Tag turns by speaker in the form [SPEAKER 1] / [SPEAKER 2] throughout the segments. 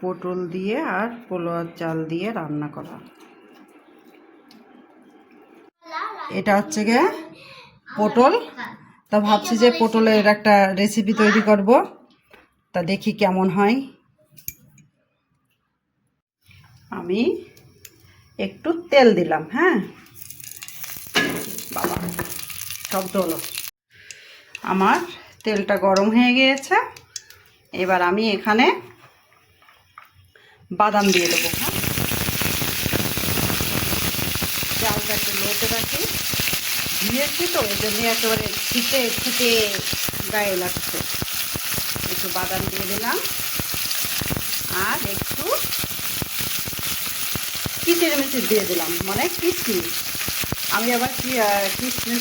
[SPEAKER 1] পটল দিয়ে আর পোলোয়ার চাল দিয়ে রান্না করা। এটা হচ্ছে গিয়ে পটল। তা ভাবছি যে পটলের একটা রেসিপি তৈরি করব। তা দেখি কেমন হয়। আমি একটু তেল দিলাম হ্যাঁ? বাবা শব্দ হলো আমার তেলটা গরম হয়ে গিয়েছে। এবার আমি এখানে বাদাম দিয়ে দেবো হ্যাঁ? চালটা একটু লোতে রাখি। দিয়েছি তো, এই জন্য একেবারে ছিটে ফুটে গায়ে লাগছে। একটু বাদাম দিয়ে দিলাম। আর একটু কিচির মিচির দিয়ে দিলাম মানে কিশমিশ। আমি আবার কি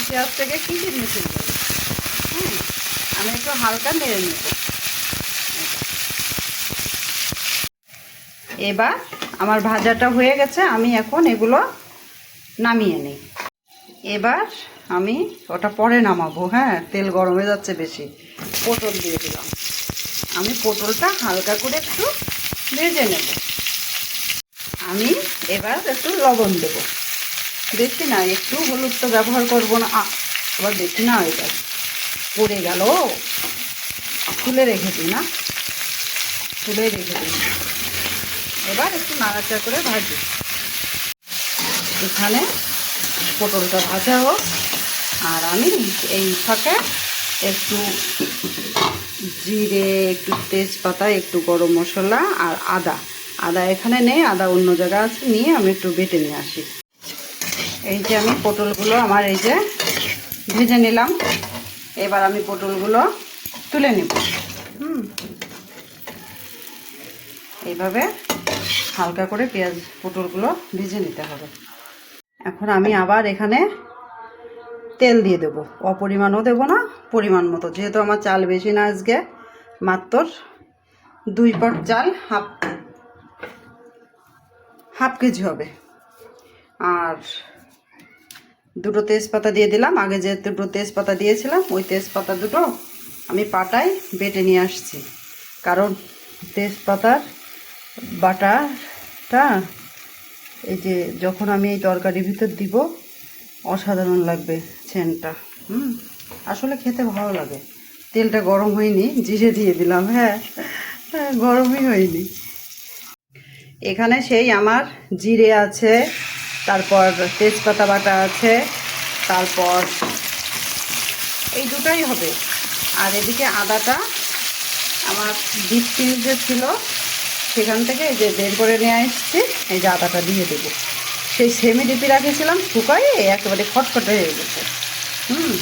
[SPEAKER 1] পেঁয়াজ থেকে কিচির মিচির দিই হুম, আমি একটু হালকা নেড়ে নেব। এবার আমার ভাজাটা হয়ে গেছে, আমি এখন এগুলো নামিয়ে নিই। এবার আমি ওটা পরে নামাবো হ্যাঁ তেল গরম যাচ্ছে বেশি, পটল দিয়ে দিলাম। আমি পটলটা হালকা করে একটু ভেজে নেব। আমি এবার একটু লবণ দেব। বেশি না, একটু হলুদ তো ব্যবহার করব না আবার বেশি না এটা পড়ে গেল। তুলে রেখে দিই না, খুলে রেখে দিই। এবার একটু নাড়াচাড়া করে ভাজি এখানে পটলটা ভাজা হোক, আর আমি এই ফাঁকে একটু জিরে, একটু তেজপাতা, একটু গরম মশলা আর আদা। আদা এখানে নেই, আদা অন্য জায়গা আছে, নিয়ে আমি একটু বেটে নিয়ে আসি। এই যে আমি পটলগুলো আমার এই যে ভেজে নিলাম। এবার আমি পটলগুলো তুলে নেব। হুম। এইভাবে হালকা করে পেঁয়াজ পটলগুলো ভেজে নিতে হবে। এখন আমি আবার এখানে তেল দিয়ে দেবো। অপরিমাণও দেবো না, পরিমাণ মতো। যেহেতু আমার চাল বেশি না আজকে, মাত্র দুই পট চাল হাফ হাফ কেজি হবে। আর দুটো তেজপাতা দিয়ে দিলাম। আগে যে দুটো তেজপাতা দিয়েছিলাম, ওই তেজপাতা দুটো আমি পাটায় বেটে নিয়ে আসছি। কারণ তেজপাতার বাটাটা এই যে যখন আমি এই তরকারির ভিতর দিব অসাধারণ লাগবে সেন্টটা হুম? আসলে খেতে ভালো লাগে। তেলটা গরম হয়নি জিরে দিয়ে দিলাম হ্যাঁ। হ্যাঁ, গরমই হয়নি। এখানে সেই আমার জিরে আছে তারপর তেজপাতা বাটা আছে তারপর এই দুটাই হবে। আর এদিকে আদাটা আমার ডিপ যে ছিল। সেখান থেকে যে বের করে নিয়ে এসেছি এই যে আদাটা দিয়ে দেবো। সেই সেমি ডিপি রাখেছিলাম শুকাই একেবারে খটখটে হয়ে গেছে। হুম,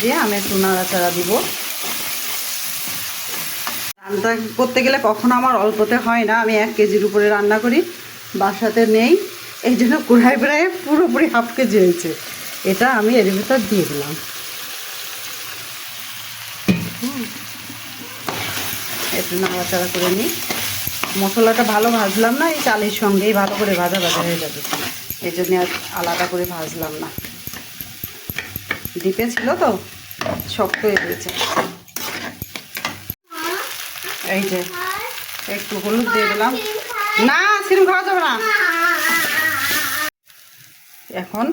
[SPEAKER 1] দিয়ে আমি একটু নাড়াচাড়া দিব। রান্না করতে গেলে কখনো আমার অল্পতে হয় না, আমি এক কেজির উপরে রান্না করি, বাসাতে নেই। এই জন্য কুড়াই প্রায় পুরোপুরি হাফ কেজি হয়েছে। এটা আমি এর ভিতর দিয়ে দিলাম। একটু নাড়াচাড়া করে নিই। মশলাটা ভালো ভাজলাম না, এই চালের সঙ্গেই ভালো করে ভাজা ভাজা হয়ে যাবে এই জন্য আর আলাদা করে ভাজলাম না। ডিপে ছিল তো, শক্ত হয়ে গেছে। এই যে, একটু হলুদ দিয়ে দিলাম। না, সিম খাওয়া যাবে না। এখন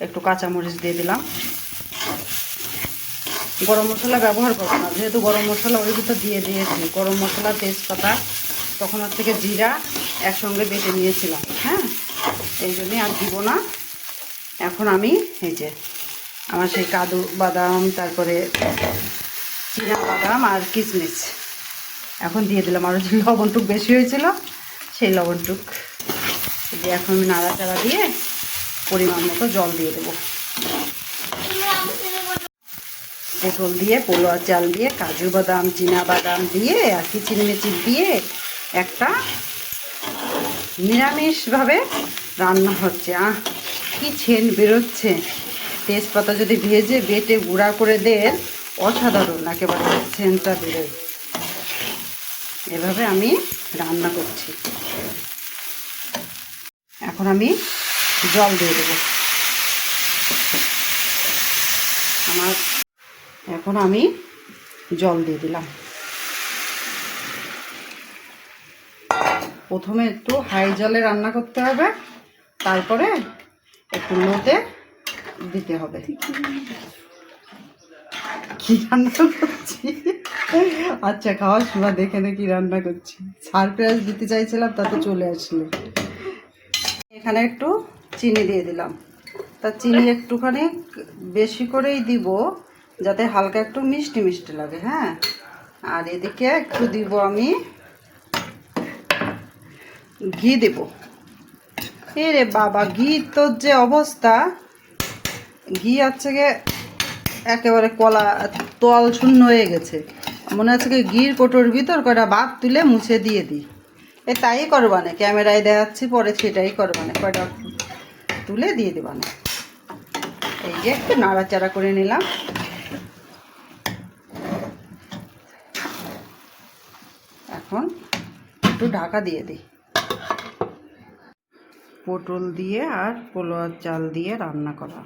[SPEAKER 1] একটু কাঁচামরিচ দিয়ে দিলাম। গরম মশলা ব্যবহার করব না। যেহেতু গরম মশলা ওই ভিতর দিয়ে দিয়েছি, গরম মশলা, তেজপাতা, তখন ওর থেকে জিরা একসঙ্গে বেটে নিয়েছিলাম হ্যাঁ? এই জন্যই আর দিব না। এখন আমি এই যে আমার সেই কাদু বাদাম, তারপরে চীনা বাদাম আর কিশমিশ এখন দিয়ে দিলাম। আরও যে লবণটুক বেশি হয়েছিল, সেই লবণটুক। এখন আমি নাড়াচাড়া দিয়ে পরিমাণ মতো জল দিয়ে দেবো। পটল দিয়ে পোলোয়া চাল দিয়ে, কাজু বাদাম, চীনা বাদাম দিয়ে, আর কিচিরমিচির দিয়ে একটা নিরামিষভাবে রান্না হচ্ছে। আহ, কি ছেন বেরোচ্ছে। তেজপাতা যদি ভেজে বেটে গুঁড়া করে দেন, অসাধারণ, একেবারে ছেনটা বেরোয়। এভাবে আমি রান্না করছি। এখন আমি জল দিয়ে দেবো। আমার এখন আমি জল দিয়ে দিলাম। প্রথমে একটু হাই জলে রান্না করতে হবে, তারপরে একটু লোতে দিতে হবে। কি রান্না করছি? আচ্ছা খাওয়ার সময় দেখে কি রান্না করছি। সারপ্রাইজ দিতে চাইছিলাম তাতে চলে আসলো। এখানে একটু চিনি দিয়ে দিলাম। তা চিনি একটুখানি বেশি করেই দিব যাতে হালকা একটু মিষ্টি মিষ্টি লাগে হ্যাঁ? আর এদিকে একটু দিব আমি ঘি দেব। এ রে বাবা ঘি তোর যে অবস্থা। ঘি হচ্ছে গিয়ে একেবারে কলা, তল শূন্য হয়ে গেছে। মনে হচ্ছে কি ঘির কোটোর ভিতর কটা ভাত তুলে মুছে দিয়ে দিই। এ তাই করবানে ক্যামেরায় দেখাচ্ছি, পরে সেটাই করবানে কয়টা তুলে দিয়ে দেবানে এই যে একটু নাড়াচাড়া করে নিলাম। এখন একটু ঢাকা দিয়ে দিই। পটল দিয়ে আর পোলোয়ার চাল দিয়ে রান্না করা।